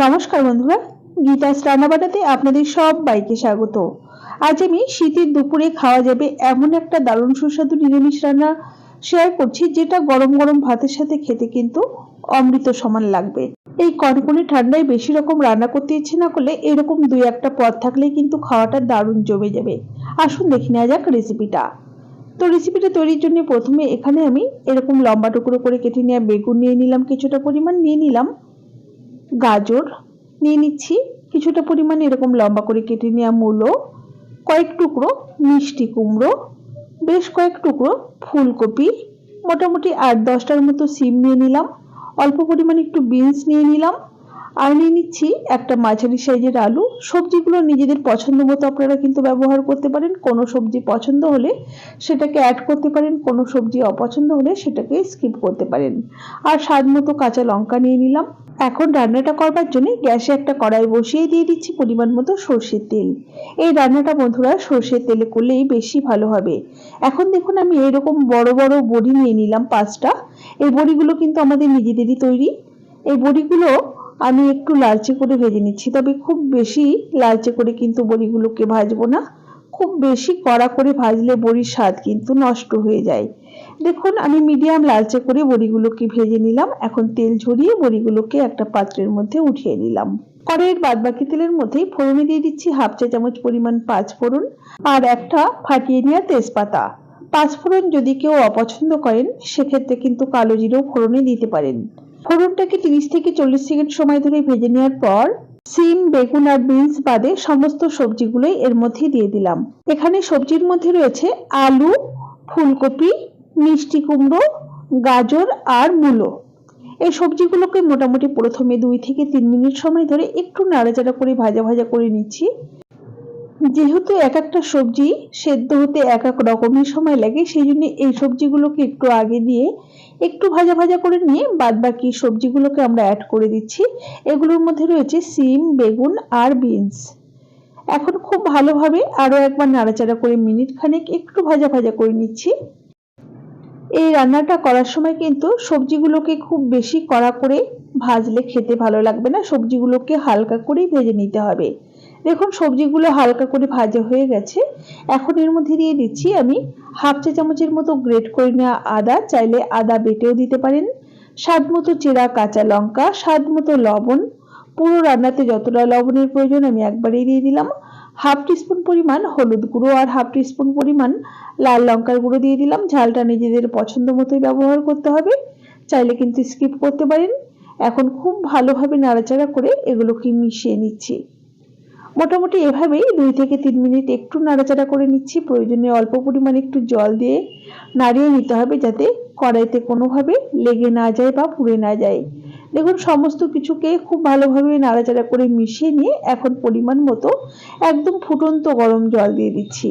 নমস্কার বন্ধুরা গীতাস রান্নাবাটাতে আপনাদের সব বাইকে স্বাগত। আজ আমি শীতের দুপুরে খাওয়া যাবে এমন একটা দারুণ সুস্বাদু নিরামিষ রান্না শেয়ার করছি, যেটা গরম গরম ভাতের সাথে খেতে কিন্তু অমৃত সমান লাগবে। এই কনকনে ঠান্ডায় বেশি রকম রান্না করতে ইচ্ছে না করলে এরকম দুই একটা পদ থাকলে কিন্তু খাওয়াটা দারুণ জমে যাবে। আসুন দেখে নেওয়া যাক রেসিপিটা তো রেসিপিটা তৈরির জন্য প্রথমে এখানে আমি এরকম লম্বা টুকরো করে কেটে নেওয়া বেগুন নিয়ে নিলাম, কিছুটা পরিমাণ নিয়ে নিলাম। গাজর নিয়ে নিচ্ছি। কিছুটা পরিমাণে এরকম লম্বা করে কেটে নেওয়া মূলো, কয়েক টুকরো মিষ্টি কুমড়ো, বেশ কয়েক টুকরো ফুলকপি, মোটামুটি আট দশটার মতো সিম নিয়ে নিলাম। অল্প পরিমাণে একটু বিনস নিয়ে নিলাম। আর নিয়ে নিচ্ছি একটা মাঝারি সাইজের আলু। সবজিগুলো নিজেদের পছন্দ মতো আপনারা কিন্তু ব্যবহার করতে পারেন। কোনো সবজি পছন্দ হলে সেটাকে অ্যাড করতে পারেন, কোনো সবজি অপছন্দ হলে সেটাকে স্কিপ করতে পারেন। আর স্বাদ মতো কাঁচা লঙ্কা নিয়ে নিলাম। এখন রান্নাটা করবার জন্য গ্যাসে একটা কড়াই বসিয়ে দিয়ে দিচ্ছি পরিমাণ মতো সর্ষের তেল। এই রান্নাটা বন্ধুরা সর্ষের তেলে করলেই বেশি ভালো হবে। এখন দেখুন আমি এরকম বড় বড় বড়ি নিয়ে নিলাম পাঁচটা। এই বড়িগুলো কিন্তু আমাদের নিজেদেরই তৈরি। এই বড়িগুলো আমি একটু লালচে করে ভেজে নিচ্ছি, তবে খুব বেশি লালচে করে কিন্তু বড়িগুলোকে ভাজবো না। খুব বেশি কড়া করে ভাজলে বড়ির স্বাদ কিন্তু নষ্ট হয়ে যায়। দেখুন, আমি মিডিয়াম লালচে করে বড়িগুলোকে ভেজে নিলাম। এখন তেল ঝরিয়ে বড়িগুলোকে একটা পাত্রের মধ্যে উঠিয়ে নিলাম। কড়াইয়ের বাদ বাকি তেলের মধ্যেই ফোড়নে দিয়ে দিচ্ছি হাফ চা চামচ পরিমাণ পাঁচ ফোড়ন আর একটা ফাটিয়ে নেওয়া তেজপাতা। পাঁচ ফোড়ন যদি কেউ অপছন্দ করেন, সেক্ষেত্রে কিন্তু কালো জিরেও ফোড়নে দিতে পারেন। ফোড়নটাকে তিরিশ থেকে চল্লিশ সেকেন্ড সময় ধরে ভেজে নেওয়ার পর সিম, বেগুন আর বিনস বাদে সমস্ত সবজিগুলোই এর মধ্যে দিয়ে দিলাম। এখানে সবজির মধ্যে রয়েছে আলু, ফুলকপি, মিষ্টি কুমড়ো, গাজর আর মূলো। এই সবজিগুলোকে মোটামুটি প্রথমে দুই থেকে তিন মিনিট সময় ধরে একটু নাড়াচাড়া করে ভাজা ভাজা করে নিচ্ছি। যেহেতু এক একটা সবজি সেদ্ধ হতে এক এক রকমের সময় লাগে, সেই জন্য এই সবজিগুলোকে একটু আগে দিয়ে একটু ভাজা ভাজা করে নিয়ে বাদ বাকি সবজিগুলোকে আমরা অ্যাড করে দিচ্ছি। এগুলোর মধ্যে রয়েছে সিম, বেগুন আর বিনস। এখন খুব ভালোভাবে আরও একবার নাড়াচাড়া করে মিনিট খানেক একটু ভাজা ভাজা করে নিচ্ছি। এই রান্নাটা করার সময় কিন্তু সবজিগুলোকে খুব বেশি কড়া করে ভাজলে খেতে ভালো লাগবে না। সবজিগুলোকে হালকা করেই ভেজে নিতে হবে। দেখুন, সবজিগুলো হালকা করে ভাজা হয়ে গেছে। এখন এর মধ্যে দিয়ে দিচ্ছি আমি হাফ চা চামচের মতো গ্রেট করে নেওয়া আদা। চাইলে আদা বেটেও দিতে পারেন। স্বাদ মতো চেরা কাঁচা লঙ্কা, স্বাদ মতো লবণ। পুরো রান্নাতে যতটা লবণের প্রয়োজন আমি একবারেই দিয়ে দিলাম। হাফ টিস্পুন পরিমাণ হলুদ গুঁড়ো আর হাফ টিস্পুন পরিমাণ লাল লঙ্কার গুঁড়ো দিয়ে দিলাম। ঝালটা নিজেদের পছন্দ মতোই ব্যবহার করতে হবে। চাইলে কিন্তু স্কিপ করতে পারেন। এখন খুব ভালোভাবে নাড়াচাড়া করে এগুলোকে মিশিয়ে নিচ্ছি। মোটামুটি এভাবেই দুই থেকে তিন মিনিট একটু নাড়াচাড়া করে নিচ্ছি। প্রয়োজনে অল্প পরিমাণে একটু জল দিয়ে নাড়িয়ে নিতে হবে যাতে কড়াইতে কোনোভাবে লেগে না যায় বা পুড়ে না যায়। দেখুন, সমস্ত কিছুকে খুব ভালোভাবে নাড়াচাড়া করে মিশিয়ে নিয়ে এখন পরিমাণ মতো একদম ফুটন্ত গরম জল দিয়ে দিচ্ছি।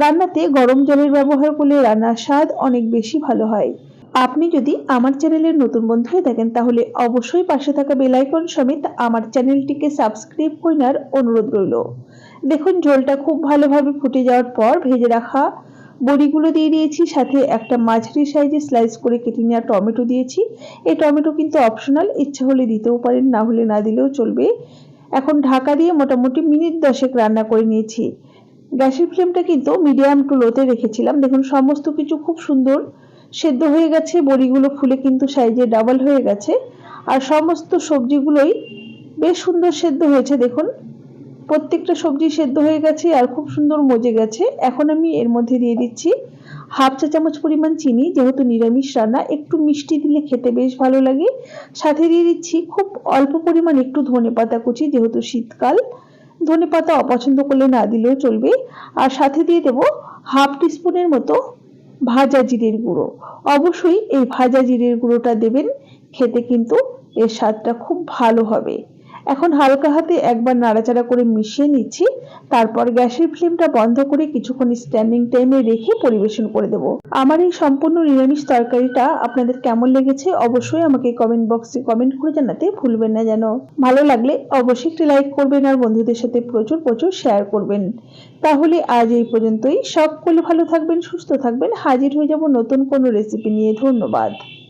রান্নাতে গরম জলের ব্যবহার করলে রান্নার স্বাদ অনেক বেশি ভালো হয়। আপনি যদি আমার চ্যানেলের নতুন বন্ধু হয়ে থাকেন, তাহলে অবশ্যই পাশে থাকা বেলাইকন সমেত আমার চ্যানেলটিকে সাবস্ক্রাইব করে নেওয়ার অনুরোধ রইল। দেখুন, ঝোলটা খুব ভালোভাবে ফুটে যাওয়ার পর ভেজে রাখা বড়িগুলো দিয়ে দিয়েছি, সাথে একটা মাঝারি সাইজে স্লাইস করে কেটে নেওয়া টমেটো দিয়েছি। এই টমেটো কিন্তু অপশনাল, ইচ্ছে হলে দিতেও পারেন, না হলে না দিলেও চলবে। এখন ঢাকা দিয়ে মোটামুটি মিনিট দশেক রান্না করে নিয়েছি। গ্যাসের ফ্লেমটা কিন্তু মিডিয়াম টু লোতে রেখেছিলাম। দেখুন, সমস্ত কিছু খুব সুন্দর সেদ্ধ হয়ে গেছে, বড়িগুলো ফুলে কিন্তু সাইজে ডাবল হয়ে গেছে। আর সমস্ত সবজিগুলোই বেশ সুন্দর সেদ্ধ হয়েছে, দেখুন। প্রত্যেকটা সবজি সেদ্ধ হয়ে গেছে আর খুব সুন্দর মজে গেছে। এখন আমি এর মধ্যে দিয়ে দিচ্ছি হাফ চা চামচ পরিমাণ চিনি, যেহেতু নিরামিষ রান্না, একটু মিষ্টি দিলে খেতে বেশ ভালো লাগে। সাথে দিয়ে দিচ্ছি খুব অল্প পরিমাণ একটু ধনে পাতা কুচি, যেহেতু শীতকাল। ধনে পাতা অপছন্দ করলে না দিলেও চলবে। আর সাথে দিয়ে দেবো হাফ টিস্পুনের মতো ভাজা জিরের গুঁড়ো। অবশ্যই এই ভাজা জিরের গুঁড়োটা দেবেন, খেতে কিন্তু এর স্বাদটা খুব ভালো হবে। এখন হালকা হাতে একবার নাড়াচাড়া করে মিশিয়ে নিচ্ছি। তারপর গ্যাসের ফ্লেমটা বন্ধ করে কিছুক্ষণ স্ট্যান্ডিং টাইমে রেখে পরিবেশন করে দেব। আমার এই সম্পূর্ণ নিরামিষ তরকারিটা আপনাদের কেমন লেগেছে অবশ্যই আমাকে কমেন্ট বক্সে কমেন্ট করে জানাতে ভুলবেন না যেন। ভালো লাগলে অবশ্যই একটি লাইক করবেন আর বন্ধুদের সাথে প্রচুর প্রচুর শেয়ার করবেন। তাহলে আজ এই পর্যন্তই। সকলে ভালো থাকবেন, সুস্থ থাকবেন। হাজির হয়ে যাব নতুন কোনো রেসিপি নিয়ে। ধন্যবাদ।